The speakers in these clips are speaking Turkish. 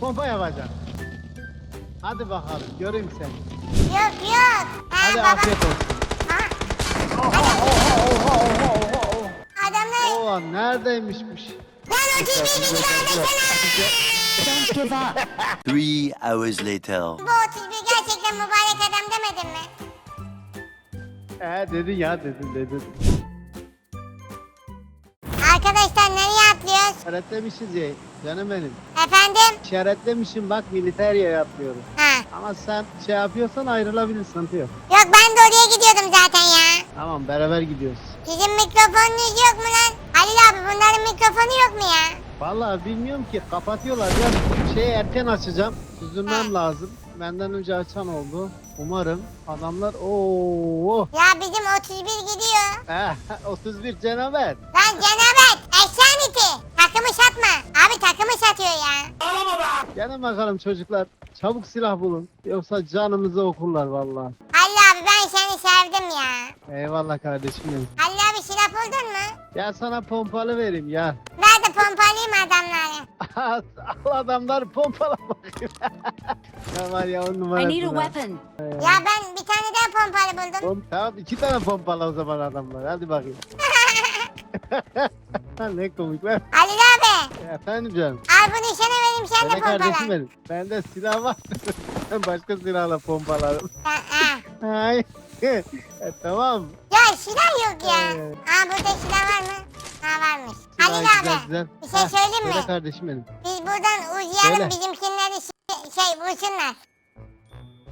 Pompa yapacaksın. Hadi bakalım göreyim seni. Yok yok. Ha, Hadi baba. afiyet olsun. Ha, adamlar. Ulan neredeymişmiş? Lan o TV bilgi vermesene. Don't give up. Three hours later. Bu 31 gerçekten mübarek adam demedin mi? Ee dedin ya dedin dedin. Arkadaşlar nereye atlıyoruz? İşaretlemişiz ya canım benim. Efendim? İşaretlemişim bak militerye yapıyorum. Ha. Ama sen şey yapıyorsan ayrılabilir sıkıntı yok. Yok ben de oraya gidiyordum zaten ya. Tamam beraber gidiyoruz. Sizin mikrofonunuz yok mu lan? Halil abi bunların mikrofonu yok mu ya? Vallahi bilmiyorum ki kapatıyorlar ya. Şey erken açacağım. Süzülmem lazım. Benden önce açan oldu. Umarım adamlar ooo. Ya bizim 31 gidiyor. Eh, 31 canavar. Lan satma. Abi takımı satıyor ya. Gelin bakalım çocuklar. Çabuk silah bulun. Yoksa canımızı okurlar vallahi. Halil abi ben seni sevdim ya. Eyvallah kardeşim benim. Halil abi silah buldun mu? Gel sana pompalı vereyim ya. Nerede pompalıyım adamları? Al adamlar pompala bakayım. ya var ya on I numara. need a weapon. Ya ben bir tane daha pompalı buldum. Pom tamam iki tane pompalı o zaman adamlar. Hadi bakayım. ne komik lan. Halil abi Efendim canım. al bu nişanı vereyim sen de Söyle kardeşim pompala. benim. Bende silah var. ben başka silahla pompalarım. Ha, ha. Ay. e, tamam. Ya silah yok ya. Evet. Ha burada silah var mı? Ha varmış. Güzel, abi güzel. bir şey Heh, söyleyeyim mi? Söyle kardeşim benim. Biz buradan uzayalım Söyle. bizimkinleri şey, şey vursunlar.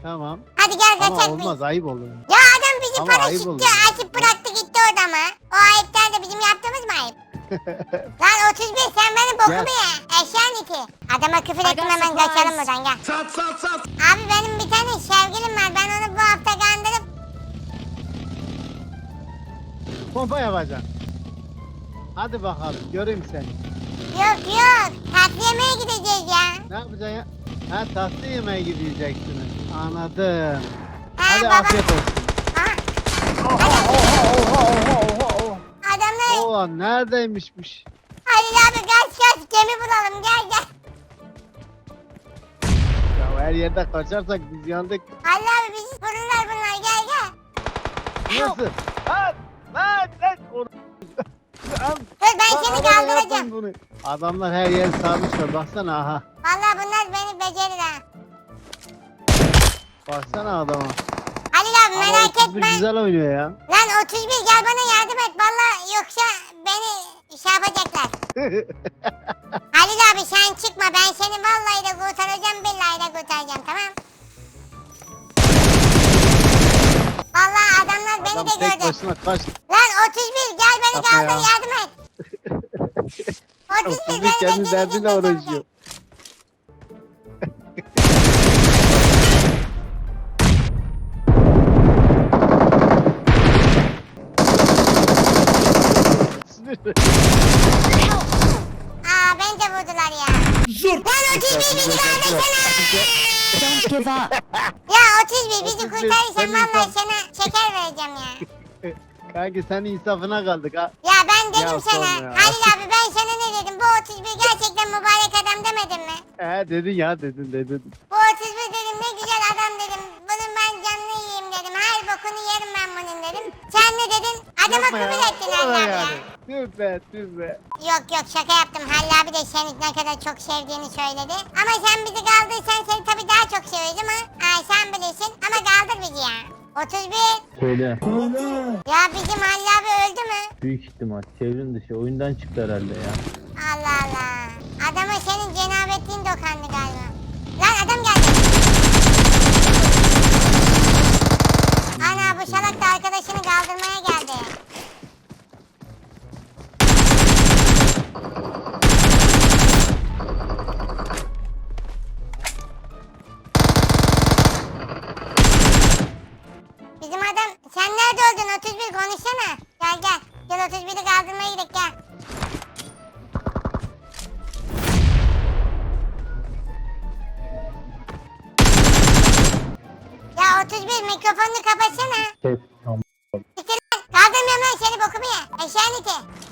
Tamam. Hadi gel Ama kaçak biz. olmaz ayıp olur. Ya adam bizi Ama ayıp olur. açıp bıraktı gitti odama. O ayıptan da bizim yaptığımız mı ayıp? Lan 31 sen benim bokumu ye. Eşeğin iti. Adama küfür ettim hemen kaçalım buradan gel. Sat sat sat. Abi benim bir tane sevgilim var. Ben onu bu hafta kandırıp Pompa yapacaksın. Hadi bakalım göreyim seni. yok yok tatlı yemeğe gideceğiz ya. Ne yapacaksın ya? Ha tatlı yemeğe gideceksiniz. Anladım. Ha, Hadi baba. afiyet olsun. Ha, adamlar Ulan neredeymişmiş? Halil abi kaç kaç gemi bulalım gel gel. Ya her yerde kaçarsak biz yandık. Halil abi bizi vururlar bunlar gel gel. Nasıl? Lan! Lan! Lan! Onu- Lan! Dur ben Lan seni adama kaldıracağım. bunu. Adamlar her yer sarmışlar baksana aha. Vallahi bunlar beni becerir ha. Baksana adama. Halil abi Ama merak 31 etme. güzel oynuyor ya. Lan 31 gel bana yardım et. Vallahi yoksa beni şey yapacaklar. Halil abi sen çıkma. Ben seni vallahi de kurtaracağım. Billahi de kurtaracağım tamam. Vallahi adamlar beni Adam de tek gördü. başına kaç. Lan 31 gel beni Yapma kaldır ya. yardım et. 31 31 beni de derdine gelecek, uğraşıyor. Aa beni de vurdular ya. Lan 31 bizi kaldırsana. Don't give up. Ya 31 bizi 31, kurtarırsan vallahi sana şeker vereceğim ya. Kanki sen insafına kaldık ha. Ya ben dedim Ya sana. ya. Halil abi ben sana ne dedim? Bu 31 gerçekten mübarek adam demedim mi? Ee dedin ya dedin dedin. Bu 31 dedim ne güzel adam dedim. Bunun ben canını yiyeyim dedim. Bokunu yerim ben bunun dedim. Sen ne dedin? Adama Yapma ya. küfür ettin Halil abi ya. Tüh be tüh be. Yok yok şaka yaptım. Halil abi de seni ne kadar çok sevdiğini söyledi. Ama sen bizi kaldırsan seni tabii daha çok seviyoruz ama ha, sen bilirsin. Ama kaldır bizi ya. 31. Söyle. Ya bizim Halil abi öldü mü? Büyük ihtimal. Çevrim dışı. Oyundan çıktı herhalde ya. Allah Allah. Adama senin cenabetliğin dokandı galiba. Lan adam geldi. Gel gel. Gel 31'i kaldırmaya gidelim gel. Ya 31 mikrofonunu kapatsana. Ses. Kaldırmıyorum lan seni bokumu ye. Eşeğin iti.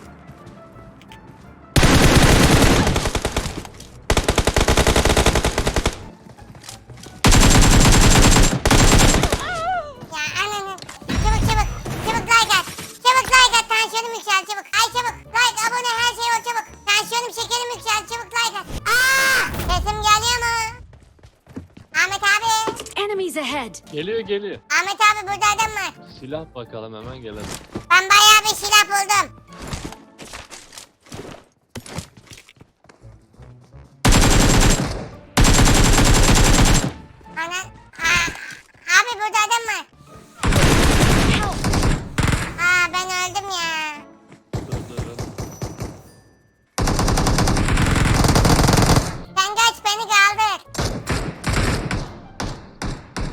Geliyor geliyor. Ahmet abi burada adam var. Silah bakalım hemen gelelim. Ben bayağı bir silah buldum.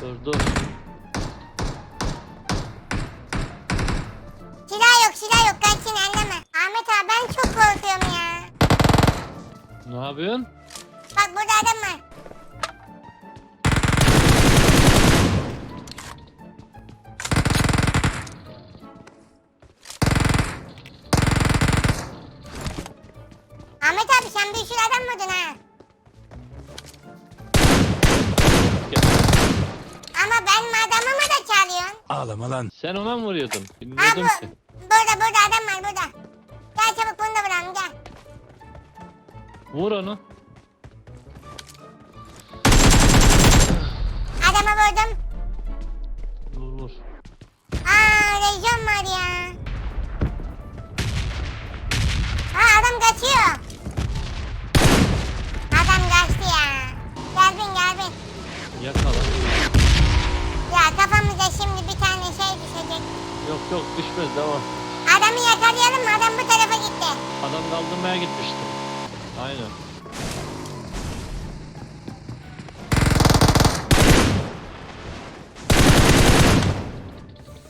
Dur dur. Silah yok silah yok kaçın elleme. Ahmet abi ben çok korkuyorum ya. Ne yapıyorsun? Bak burada adam var. Ahmet abi sen bir sürü adam vurdun ha. Ama benim adamımı da çalıyorsun. Sen ona mı vuruyordun? Bilmiyordum bu, ki. burada burada adam var burada. Gel çabuk bunu da vuralım gel. Vur onu. Adamı vurdum. Vur vur. Aa rejyon var ya. Ha adam kaçıyor. Adam kaçtı ya. Gel bin gel bin. Yakala. Ya kafamıza şimdi bir tane şey düşecek. Yok yok düşmez devam. Adamı yakalayalım mı? Adam bu tarafa gitti. Adam kaldırmaya gitmiştim. Aynen.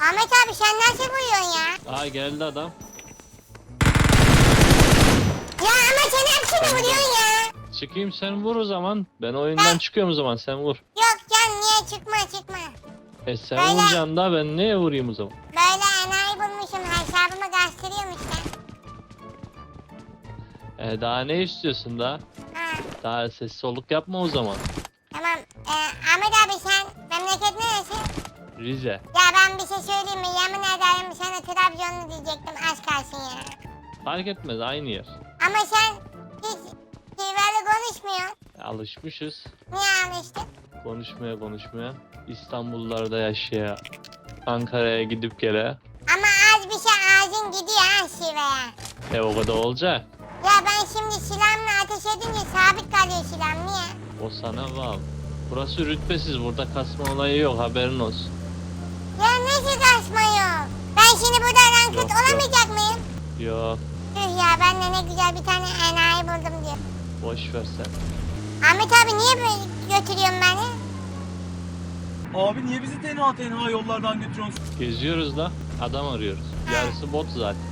Ahmet abi sen nasıl vuruyorsun ya? Aa geldi adam. Ya ama sen hepsini vuruyorsun ya. Çıkayım sen vur o zaman. Ben oyundan çıkıyorum o zaman sen vur. Yok can niye çıkma çıkma. E sen Öyle. vuracaksın da ben neye vurayım o zaman? Böyle enayi bulmuşum hesabımı gösteriyorum işte. E daha ne istiyorsun daha? Ha Daha ses soluk yapma o zaman. tamam. Ee, Ahmet abi sen memleket neresi? Rize. Ya ben bir şey söyleyeyim mi? Yemin ederim sana Trabzonlu diyecektim aşk kalsın ya. Fark etmez aynı yer. Ama sen hiç şiveli konuşmuyorsun. Alışmışız. Niye alıştın? Konuşmaya konuşmaya. İstanbullarda yaşaya. Ankara'ya gidip gele. Ama az bir şey ağzın gidiyor ha şiveye. E o kadar olacak. Ya ben şimdi silahımla ateş edince sabit kalıyor silahım niye? O sana bağlı. Burası rütbesiz. Burada kasma olayı yok. Haberin olsun. Ya nasıl kaçma yok? Ben şimdi burada ranked Yok, yok. olamayacak mıyım? Yok. Tüh ya ben de ne güzel bir tane enayi buldum diyor. Boş ver sen. Ahmet abi niye böyle götürüyorsun beni? Abi niye bizi tenha tenha yollardan götürüyorsun? Geziyoruz da. Adam arıyoruz. Yarısı bot zaten.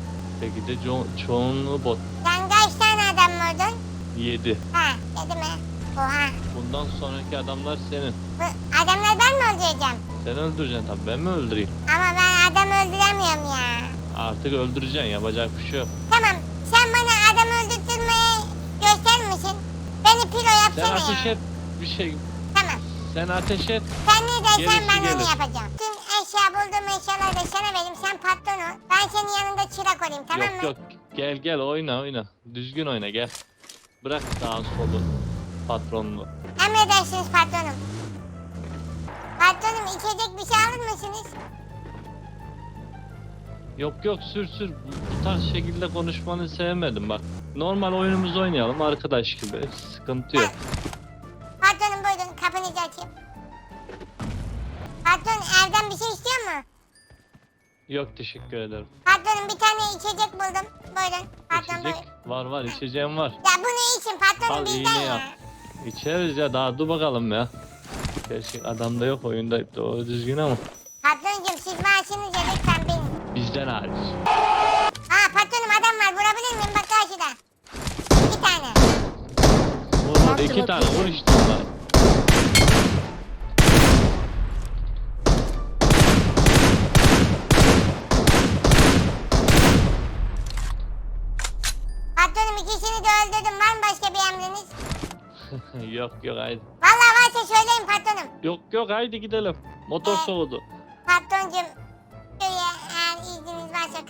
Peki de ço- çoğunluğu bot. Sen kaç tane adam vurdun? 7. Ha dedi mi? Oha. Bundan sonraki adamlar senin. Bu adamları ben mi öldüreceğim? Sen öldüreceksin tabii. Ben mi öldüreyim? Ama ben adam öldüremiyorum ya. Artık öldüreceksin. Yapacak bir şey yok. Tamam sen bana adam öldürtmeyi gösterir misin? Beni piro Sen yapsana ateş ya. et. Bir şey. Tamam. Sen ateş et. Sen ne dersen Gerisi ben onu gelir. yapacağım. Tüm eşya bulduğum eşyaları da sana vereyim. Sen patron ol. Ben senin yanında çırak olayım tamam yok mı? yok. Gel gel oyna oyna. Düzgün oyna gel. Bırak sağ solu. Patronlu. Emredersiniz patronum. Patronum içecek bir şey alır mısınız? Yok yok sür sür. Bu, bu tarz şekilde konuşmanı sevmedim bak. Normal oyunumuzu oynayalım arkadaş gibi. Sıkıntı yok. Patronum buyurun kapınızı açayım. Patron evden bir şey istiyor mu? Yok teşekkür ederim. Patronum bir tane içecek buldum. Buyurun. Patron İçecek buyurun. var var içeceğim var. Ya bunu için patronum Al bizden iğne ya. yap. İçeriz ya daha dur bakalım ya. Gerçi adamda yok oyunda doğru düzgün ama. Bizden hariç. Aa patronum adam var vurabilir miyim bak karşıda. Bir tane. Vur vur iki tane vur işte bunları. Patronum ikisini de öldürdüm. Var mı başka bir emriniz? yok yok haydi. Vallahi varsa söyleyin patronum. Yok yok haydi gidelim. Motor Ee, soğudu. Patroncum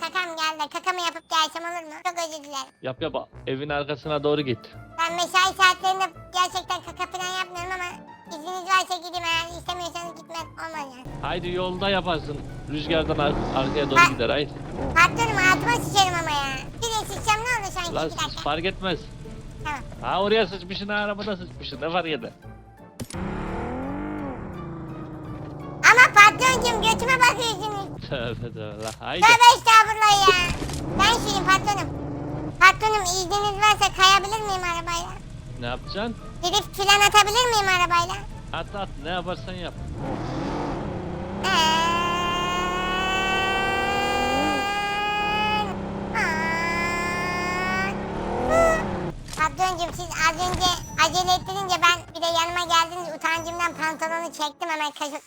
kakam geldi. Kakamı yapıp gelsem olur mu? Çok özür dilerim. Yap yap evin arkasına doğru git. Ben mesai saatlerinde gerçekten kaka falan yapmıyorum ama İzniniz varsa gideyim eğer istemiyorsanız gitmez olmaz yani. Haydi yolda yaparsın. Rüzgardan ar- arkaya Ha. doğru gider haydi. Patronum altıma sıçarım ama ya. Bir de sıçacağım ne olur sanki Lan iki dakika. fark etmez. Tamam. Ha oraya sıçmışsın ha arabada sıçmışsın ne fark eder? Ama patroncum götüme bakıyorsunuz. Tövbe tövbe haydi. Tövbe estağfurullah ya. Ben şeyim patronum. Patronum izniniz varsa kayabilir miyim arabayla? Ne yapacaksın? Drift filan atabilir miyim arabayla? At at ne yaparsan yap. Patroncum siz az önce acele ettirince ben bir de yanıma geldiniz utancımdan pantolonu çektim hemen kaşı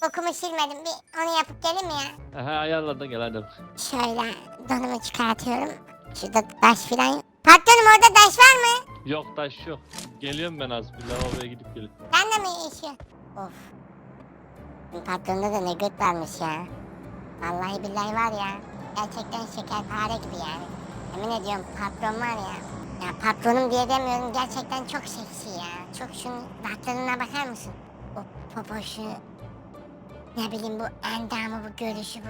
kokumu silmedim. Bir onu yapıp gelin mi ya? Aha ayarladın gel hadi. Şöyle donumu çıkartıyorum. Şurada taş filan yok. Patronum orada taş var mı? Yok taş yok. Geliyorum ben az bir lavaboya gidip geliyorum. Sen de mi yaşıyorsun? Of. Bu patronda da ne göt varmış ya. Vallahi billahi var ya. Gerçekten şekerpare gibi yani. Emin ediyorum patron var ya. Ya patronum diye demiyorum gerçekten çok seksi ya. Çok şunun daktılığına bakar mısın? O popoşu. Ne bileyim bu endamı bu görüşü bu.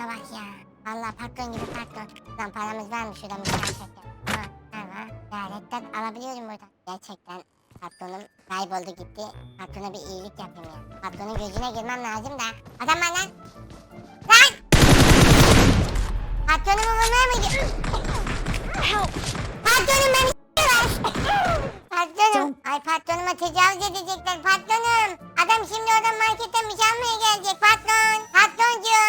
Ne bak ya. Vallahi patron gibi patron. Lan paramız var mı bir tane çekelim. Ha, tamam. Gayretten alabiliyorum buradan. Gerçekten Patronum kayboldu gitti. Patrona bir iyilik yapayım ya. Patronun gözüne girmem lazım da. Adam var lan. Lan! Patronumu vurmaya mı gidiyor? Patronum beni. Patronum. Ay patronuma tecavüz edecekler. Patronum. Adam şimdi oradan marketten bir şey almaya gelecek. Patron. Patroncum.